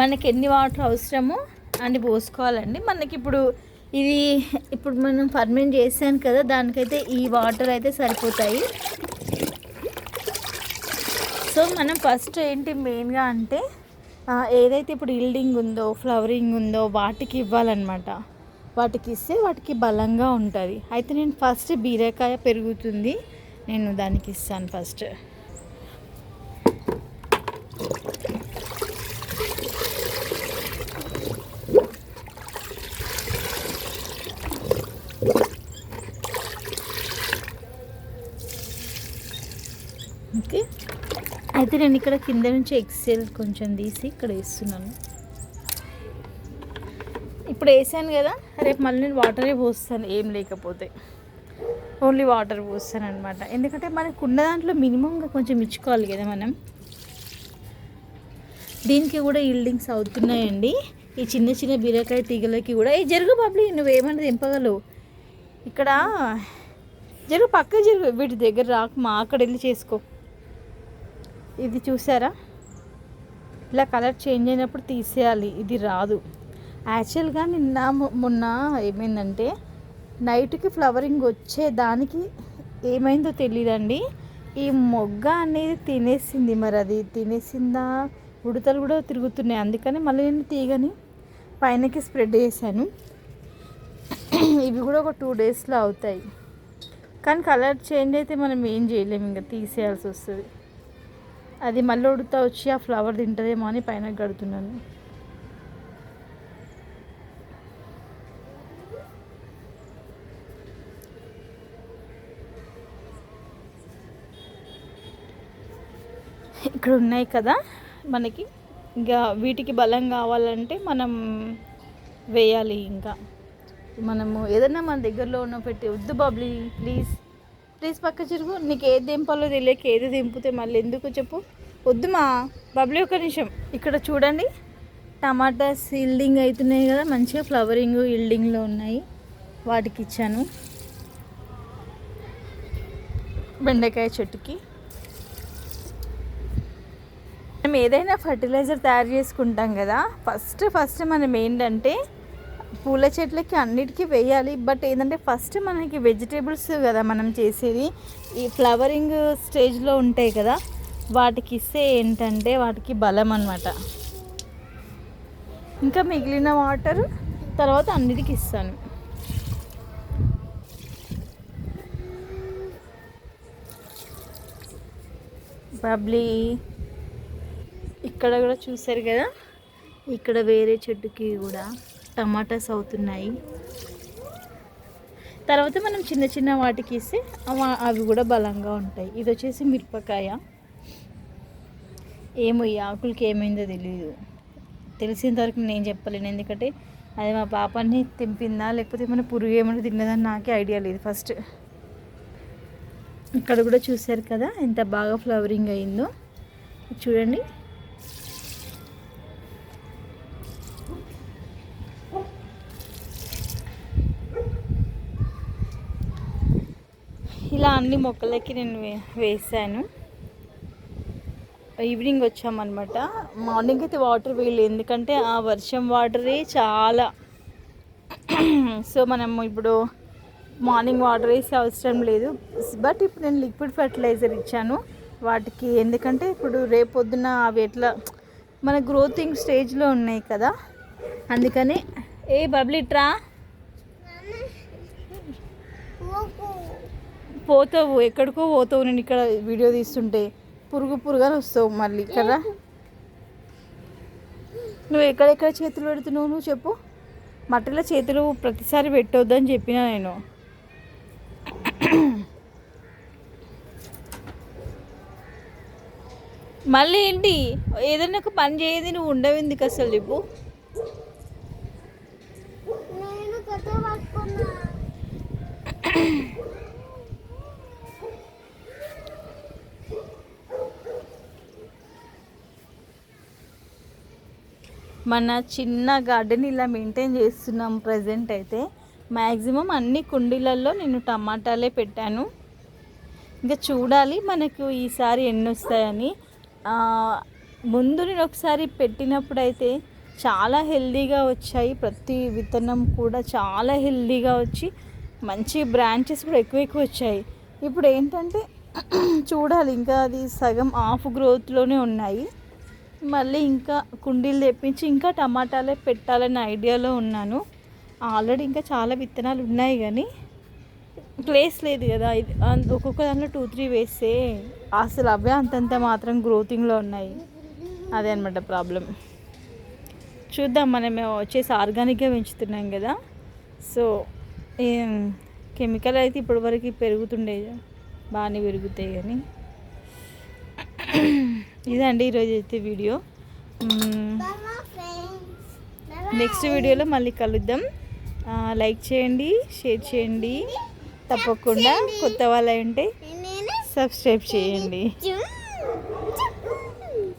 మనకి ఎన్ని వాటర్ అవసరమో అన్ని పోసుకోవాలండి. మనకి ఇప్పుడు ఇది ఇప్పుడు మనం ఫర్మెంట్ చేసాను కదా దానికైతే ఈ వాటర్ అయితే సరిపోతాయి. సో మనం ఫస్ట్ ఏంటి మెయిన్గా అంటే ఏదైతే ఇప్పుడు ఇల్డింగ్ ఉందో ఫ్లవరింగ్ ఉందో వాటికి ఇవ్వాలన్నమాట. వాటికి ఇస్తే వాటికి బలంగా ఉంటుంది. అయితే నేను ఫస్ట్ బీరకాయ పెరుగుతుంది. నేను దానికి ఇస్తాను ఫస్ట్. అయితే నేను ఇక్కడ కింద నుంచి ఎక్సెల్ కొంచెం తీసి ఇక్కడ వేస్తున్నాను. ఇప్పుడు వేసాను కదా రేపు మళ్ళీ నేను వాటరే పోస్తాను ఏం లేకపోతే. ఓన్లీ వాటర్ పోస్తాను అనమాట ఎందుకంటే మనకు ఉన్న దాంట్లో మినిమంగా కొంచెం ఇచ్చుకోవాలి కదా మనం. దీనికి కూడా ఈల్డింగ్స్ అవుతున్నాయండి. ఈ చిన్న చిన్న బీరకాయ తీగలకి కూడా. ఏ జరుగు బాబ్లీ నువ్వేమన్నా తెంపగలవు? ఇక్కడ జరుగు పక్క జరుగు వీటి దగ్గర రాకు మా అక్కడ వెళ్ళి చేసుకో. ఇది చూసారా? ఇలా కలర్ చేంజ్ అయినప్పుడు తీసేయాలి. ఇది రాదు. యాక్చువల్గా నిన్న మొన్న ఏమైందంటే నైట్కి ఫ్లవరింగ్ వచ్చే దానికి ఏమైందో తెలియదండి ఈ మొగ్గ అనేది తినేసింది మరి అది. తినేసిందా? ఉడతలు కూడా తిరుగుతున్నాయి. అందుకని మళ్ళీ నేను తీగని పైనకి స్ప్రెడ్ చేశాను. ఇవి కూడా ఒక టూ డేస్లో అవుతాయి. కానీ కలర్ చేంజ్ అయితే మనం ఏం చేయలేము ఇంకా తీసేయాల్సి వస్తుంది. అది మళ్ళీ ఉడుతా వచ్చి ఆ ఫ్లవర్ తింటుందేమో అని పైన కడుతున్నాను. ఇక్కడ ఉన్నాయి కదా మనకి. ఇంకా వీటికి బలం కావాలంటే మనం వేయాలి ఇంకా. మనము ఏదైనా మన దగ్గరలో ఉన్న పెట్టి వద్దు బాబ్లీ ప్లీజ్ ప్లీజ్ పక్క చెరువు నీకు ఏది దింపాలో తెలియక ఏది దింపితే మళ్ళీ ఎందుకు చెప్పు. వద్దు మా. బబ్లీ ఒక నిమిషం. ఇక్కడ చూడండి. టమాటాస్ ఇల్డింగ్ అవుతున్నాయి కదా మంచిగా ఫ్లవరింగ్ ఇల్డింగ్లో ఉన్నాయి. వాటికి ఇచ్చాను. బెండకాయ చెట్టుకి. మనం ఏదైనా ఫర్టిలైజర్ తయారు చేసుకుంటాం కదా. ఫస్ట్ ఫస్ట్ మనం ఏంటంటే పూల చెట్లకి అన్నిటికీ వేయాలి. బట్ ఏంటంటే ఫస్ట్ మనకి వెజిటేబుల్స్ కదా మనం చేసేది. ఈ ఫ్లవరింగ్ స్టేజ్లో ఉంటాయి కదా వాటికి ఇస్తే ఏంటంటే వాటికి బలం అన్నమాట. ఇంకా మిగిలిన వాటర్ తర్వాత అన్నిటికి ఇస్తాను. బబ్లీ ఇక్కడ కూడా చూసారు కదా? ఇక్కడ వేరే చెట్టుకి కూడా. టమాటాస్ అవుతున్నాయి. తర్వాత మనం చిన్న చిన్న వాటికి ఇస్తే అవ- అవి కూడా బలంగా ఉంటాయి. ఇది వచ్చేసి మిరపకాయ. ఏమో ఈ ఆకులకి ఏమైందో తెలియదు తెలిసినంతవరకు నేను చెప్పలేను. ఎందుకంటే అది మా పాపని తెంపిందా లేకపోతే మన పురుగు ఏమైనా తిన్నదని నాకే ఐడియా లేదు ఫస్ట్. ఇక్కడ కూడా చూశారు కదా ఎంత బాగా ఫ్లవరింగ్ అయిందో. చూడండి. ఇలా అన్ని మొక్కలకి నేను వే- వేసాను. ఈవినింగ్ వచ్చామన్నమాట. మార్నింగ్ అయితే వాటర్ వేయలేదు. ఎందుకంటే ఆ వర్షం వాటరే చాలా. సో మనం ఇప్పుడు మార్నింగ్ వాటర్ వేసే అవసరం లేదు. బట్ ఇప్పుడు నేను లిక్విడ్ ఫర్టిలైజర్ ఇచ్చాను. వాటికి ఎందుకంటే ఇప్పుడు రేపొద్దున అవి ఎట్లా మన గ్రోతింగ్ స్టేజ్లో ఉన్నాయి కదా. అందుకని ఏ బబ్లిట్రా పోతావు ఎక్కడికో పోతావు నేను ఇక్కడ వీడియో తీస్తుంటే పురుగు పురుగానే వస్తావు మళ్ళీ కదా? నువ్వు ఎక్కడెక్కడ చేతులు పెడుతున్నావు నువ్వు చెప్పు. మట్టిలో చేతులు ప్రతిసారి పెట్టొద్దని చెప్పిన నేను. మళ్ళీ ఏంటి? ఏదైనా ఒక పని చేయదు నువ్వు ఉండవు అసలు చెప్పు నేను మన చిన్న గార్డెన్ ఇలా మెయింటైన్ చేస్తున్నాం ప్రజెంట్ అయితే. మ్యాక్సిమం అన్ని కుండీలలో నేను టమాటాలే పెట్టాను. ఇంకా చూడాలి మనకు ఈసారి ఎన్ని వస్తాయని. ముందు నేను ఒకసారి పెట్టినప్పుడు అయితే చాలా హెల్దీగా వచ్చాయి. ప్రతి విత్తనం కూడా చాలా హెల్దీగా వచ్చి మంచి బ్రాంచెస్ కూడా ఎక్కువ ఎక్కువ వచ్చాయి. ఇప్పుడు ఏంటంటే చూడాలి ఇంకా అది సగం ఆఫ్ గ్రోత్లోనే ఉన్నాయి. మళ్ళీ ఇంకా కుండీలు తెప్పించి ఇంకా టమాటాలే పెట్టాలనే ఐడియాలో ఉన్నాను. ఆల్రెడీ ఇంకా చాలా విత్తనాలు ఉన్నాయి కానీ ప్లేస్ లేదు కదా. ఇది ఒక్కొక్క దాంట్లో టూ త్రీ వేస్తే అసలు అవే అంతంత మాత్రం గ్రోతింగ్లో ఉన్నాయి. అదే అనమాట ప్రాబ్లం. చూద్దాం మనం వచ్చేసి ఆర్గానిక్గా పెంచుతున్నాం కదా. సో కెమికల్ అయితే ఇప్పటివరకు పెరుగుతుండే బాగానే పెరుగుతాయి కానీ. ఇదండి ఈరోజు అయితే వీడియో. నెక్స్ట్ వీడియోలో మళ్ళీ కలుద్దాం. లైక్ చేయండి షేర్ చేయండి. తప్పకుండా కొత్త వాళ్ళు ఉంటే సబ్స్క్రైబ్ చేయండి.